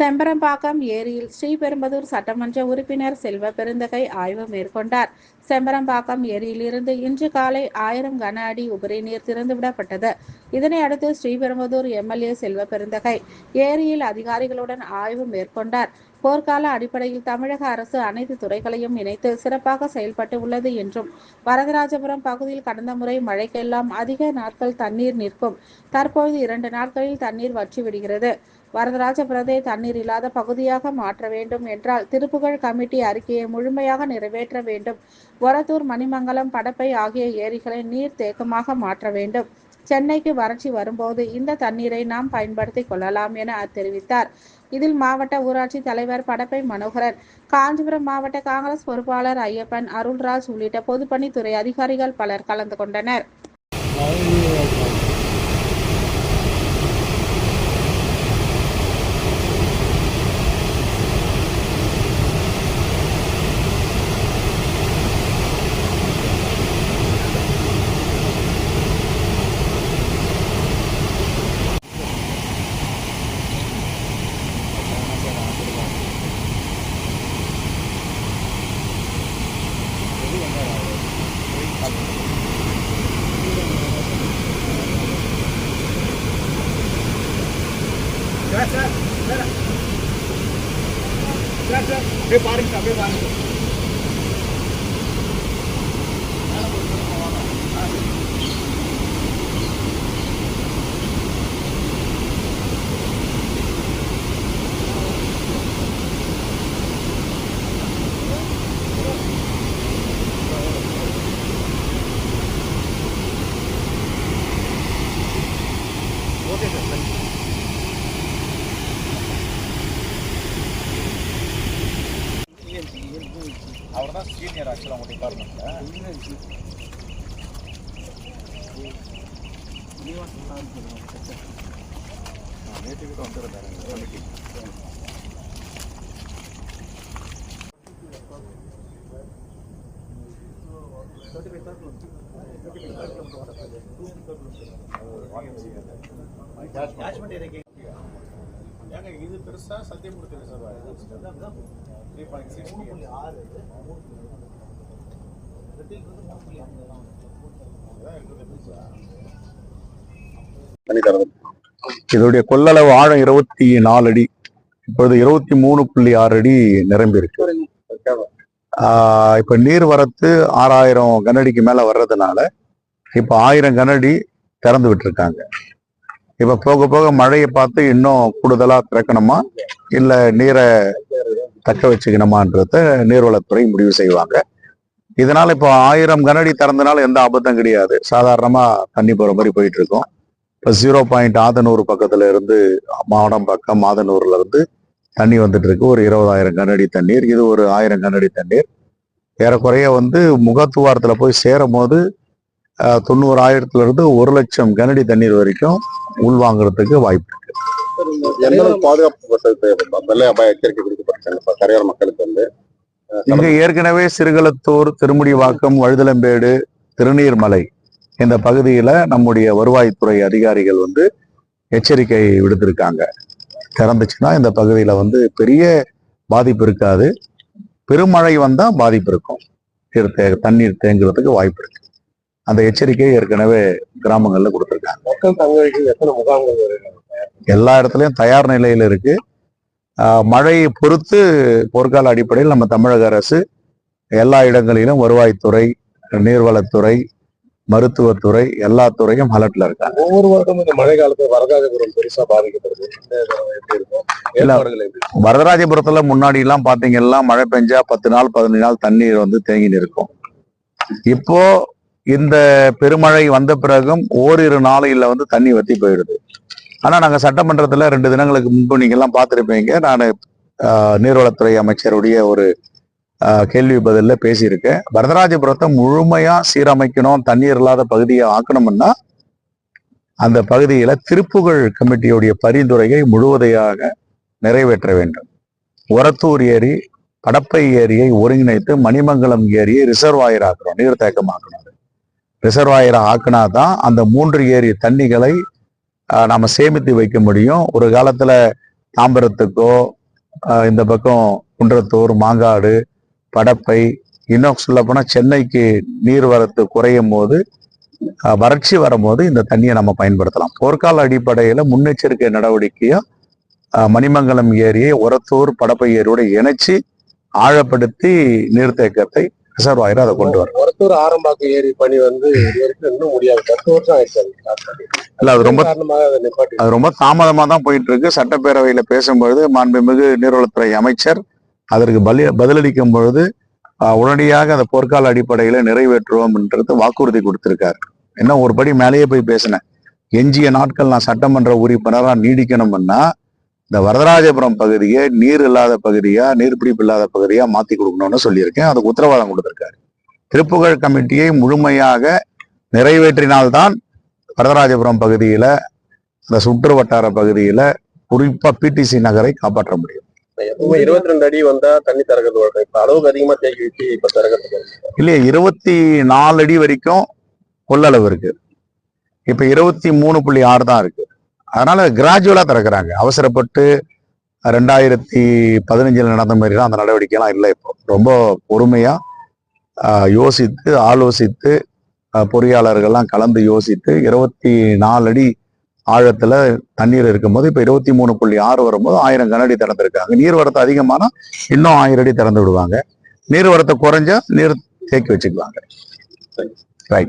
செம்பரம்பாக்கம் ஏரியில் ஸ்ரீபெரும்புதூர் சட்டமன்ற உறுப்பினர் செல்வ பெருந்தகை ஆய்வு மேற்கொண்டார். செம்பரம்பாக்கம் ஏரியிலிருந்து இன்று காலை ஆயிரம் கன அடி உபரி நீர் திறந்துவிடப்பட்டது இதனை அடுத்து ஸ்ரீபெரும்புதூர் எம்எல்ஏ செல்வ பெருந்தகை ஏரியில் அதிகாரிகளுடன் ஆய்வு மேற்கொண்டார். போர்க்கால அடிப்படையில் தமிழக அரசு அனைத்து துறைகளையும் இணைத்து சிறப்பாக செயல்பட்டு உள்ளது என்றும் வரதராஜபுரம் பகுதியில் கடந்த முறை மழைக்கெல்லாம் அதிக நாட்கள் தண்ணீர் நிற்கும். தற்பொழுது இரண்டு நாட்களில் தண்ணீர் வற்றி விடுகிறது வரதராஜ பிரதே தண்ணீர் இல்லாத பகுதியாக மாற்ற வேண்டும் என்றால் திருப்புகழ் கமிட்டி அறிக்கையை முழுமையாக நிறைவேற்ற வேண்டும். ஒரத்தூர் மணிமங்கலம் படப்பை ஆகிய ஏரிகளை நீர் தேக்கமாக மாற்ற வேண்டும். சென்னைக்கு வறட்சி வரும்போது இந்த தண்ணீரை நாம் பயன்படுத்திக் கொள்ளலாம் என தெரிவித்தார். இதில் மாவட்ட ஊராட்சி தலைவர் படப்பை மனோகரன் காஞ்சிபுரம் மாவட்ட காங்கிரஸ் பொறுப்பாளர் ஐயப்பன் அருள்ராஜ் உள்ளிட்ட பொதுப்பணித்துறை அதிகாரிகள் பலர் கலந்து கொண்டனர். அப்படியே பாருங்க அப்படியே பாருங்க ஏங்க இது பெருசா Sathyamoorthy reserve three point six இதோடைய கொள்ளளவு ஆழம் இருபத்தி நாலு அடி. இப்பொழுது இருபத்தி மூணு புள்ளி ஆறு அடி நிரம்பி இருக்கு. ஆஹ் இப்ப நீர் வரத்து ஆறாயிரம் கனடிக்கு மேல வர்றதுனால இப்ப ஆயிரம் கனடி திறந்து விட்டுருக்காங்க. இப்ப போக போக மழையை பார்த்து இன்னும் கூடுதலா திறக்கணுமா? இல்ல நீரை தக்க வச்சுக்கணுமான்றத நீர்வளத்துறை முடிவு செய்வாங்க. இதனால இப்போ ஆயிரம் கனடி திறந்தனால எந்த ஆபத்தும் கிடையாது. சாதாரணமா தண்ணி போற மாதிரி போயிட்டு இருக்கோம் இப்போ ஜீரோ பாயிண்ட் ஆதனூர் பக்கத்துல இருந்து மாவட்டம் பக்கம் மாதனூர்ல இருந்து தண்ணி வந்துட்டு இருக்கு ஒரு இருபதாயிரம் கனடி தண்ணீர். இது ஒரு ஆயிரம் கனடி தண்ணீர். ஏறக்குறைய வந்து முகத்துவாரத்துல போய் சேரும் போது ஆஹ், தொண்ணூறாயிரத்துல இருந்து ஒரு லட்சம் கனடி தண்ணீர் வரைக்கும் உள்வாங்குறதுக்கு வாய்ப்பு இருக்கு. பாதுகாப்பு வசதி எச்சரிக்கை கொடுக்கப்பட்டிருக்காங்க கரையோர மக்களுக்கு வந்து இங்க ஏற்கனவே சிறுகளத்தூர் திருமுடிவாக்கம் வழுதலம்பேடு திருநீர்மலை இந்த பகுதியில நம்முடைய வருவாய்த்துறை அதிகாரிகள் வந்து எச்சரிக்கை விடுத்திருக்காங்க. திறந்துச்சுன்னா இந்த பகுதியில வந்து பெரிய பாதிப்பு இருக்காது. பெருமழை வந்தா பாதிப்பு இருக்கும். நீர் தே தண்ணீர் தேங்குறதுக்கு வாய்ப்பு இருக்கு. அந்த எச்சரிக்கை ஏற்கனவே கிராமங்கள்ல கொடுத்துருக்காங்க. எல்லா இடத்துலயும் தயார் நிலையில இருக்கு. மழையை பொறுத்து போர்க்கால அடிப்படையில் நம்ம தமிழக அரசு எல்லா இடங்களிலும் வருவாய்த்துறை நீர்வளத்துறை மருத்துவத்துறை எல்லா துறையும் அலர்ட்ல இருக்காங்க. ஒவ்வொரு வருடமும் இந்த மழை காலத்துல வரகாஜபுரம் பெருசா பாதிக்கப்படுது. எப்படி வரதராஜபுரத்துல முன்னாடி எல்லாம் பாத்தீங்கன்னா மழை பெஞ்சா பத்து நாள் பதினஞ்சு நாள் தண்ணீர் வந்து தேங்கி நிற்கும் இப்போ இந்த பெருமழை வந்த பிறகும் ஓரிரு நாளையில வந்து தண்ணி வத்தி போயிடுது. ஆனால் நாங்கள் சட்டமன்றத்தில் ரெண்டு தினங்களுக்கு முன்பு நீங்கள்லாம் பார்த்துருப்பீங்க. நான் நீர்வளத்துறை அமைச்சருடைய ஒரு கேள்வி பதிலில் பேசியிருக்கேன். வரதராஜபுரத்தை முழுமையாக சீரமைக்கணும் தண்ணீர் இல்லாத பகுதியை ஆக்கணும்னா அந்த பகுதியில் திருப்புகழ் கமிட்டியுடைய பரிந்துரையை முழுவதையாக நிறைவேற்ற வேண்டும். உரத்தூர் ஏரி படப்பை ஏரியை ஒருங்கிணைத்து மணிமங்கலம் ஏரியை ரிசர்வாயர் ஆக்கணும் நீர்த்தேக்கமாக்கணும். ரிசர்வாயர் ஆக்கினா தான் அந்த மூன்று ஏரி தண்ணிகளை நாம் சேமித்து வைக்க முடியும். ஒரு காலத்தில் தாம்பரத்துக்கோ இந்த பக்கம் குன்றத்தூர் மாங்காடு படப்பை இன்னும் சொல்லப்போனால் சென்னைக்கு நீர்வரத்து குறையும் போது வறட்சி வரும்போது இந்த தண்ணியை நம்ம பயன்படுத்தலாம். போர்க்கால அடிப்படையில் முன்னெச்சரிக்கை நடவடிக்கையும் மணிமங்கலம் ஏரியை உரத்தூர் படப்பை ஏரியோடு இணைச்சி ஆழப்படுத்தி நீர்த்தேக்கத்தை ரிசர்வாயர் அதை கொண்டு வரும் ஒருத்தூர் ஆரம்பாக்கம் ஏரி பணி வந்து இன்னும் முடியாது. பத்து வருஷம் ஆயிடுச்சு. இல்ல அது ரொம்ப அதை ரொம்ப தாமதமா தான் போயிட்டு இருக்கு சட்டப்பேரவையில பேசும்பொழுது மாண்புமிகு நீர்வளத்துறை அமைச்சர் அதற்கு பலி பதிலளிக்கும் பொழுது உடனடியாக அந்த போர்க்கால அடிப்படையில நிறைவேற்றுவோம் என்றது வாக்குறுதி கொடுத்திருக்காரு. இன்னும் ஒரு படி மேலேயே போய் பேசினேன். எஞ்சிய நாட்கள் நான் சட்டமன்ற உறுப்பினரா நீடிக்கணும்னா இந்த வரதராஜபுரம் பகுதியை நீர் இல்லாத பகுதியா நீர்பிடிப்பு இல்லாத பகுதியா மாத்தி கொடுக்கணும்னு சொல்லியிருக்கேன். அதுக்கு உத்தரவாதம் கொடுத்திருக்காரு. திருப்புகழ் கமிட்டியை முழுமையாக நிறைவேற்றினால்தான் வரதராஜபுரம் பகுதியில இந்த சுற்று வட்டார பகுதியில குறிப்பா பிடிசி நகரை காப்பாற்ற முடியும். இருபத்தி ரெண்டு அடி வந்தா தண்ணி திறக்கிறது அளவுக்கு அதிகமா தேக்கி வச்சு இப்ப திறக்கிறது இல்லையா இருபத்தி நாலு அடி வரைக்கும் கொள்ளளவு இருக்கு. இப்ப இருபத்தி மூணு புள்ளி ஆறு தான் இருக்கு. அதனால கிராஜுவலா திறக்கிறாங்க. அவசரப்பட்டு ரெண்டாயிரத்தி பதினஞ்சுல நடந்த மாதிரிலாம் அந்த நடவடிக்கைலாம் இல்லை இப்போ. ரொம்ப பொறுமையா ஆஹ், யோசித்து ஆலோசித்து பொறியாளர்கள்லாம் கலந்து யோசித்து இருபத்தி நாலு அடி ஆழத்துல தண்ணீர் இருக்கும்போது இப்ப இருபத்தி மூணு புள்ளி ஆறு வரும்போது ஆயிரம் கனஅடி திறந்திருக்காங்க. நீர்வரத்து அதிகமானா இன்னும் ஆயிரம் அடி திறந்து விடுவாங்க. நீர்வரத்து குறைஞ்சா நீர் தேக்கி வச்சுக்குவாங்க. ரைட்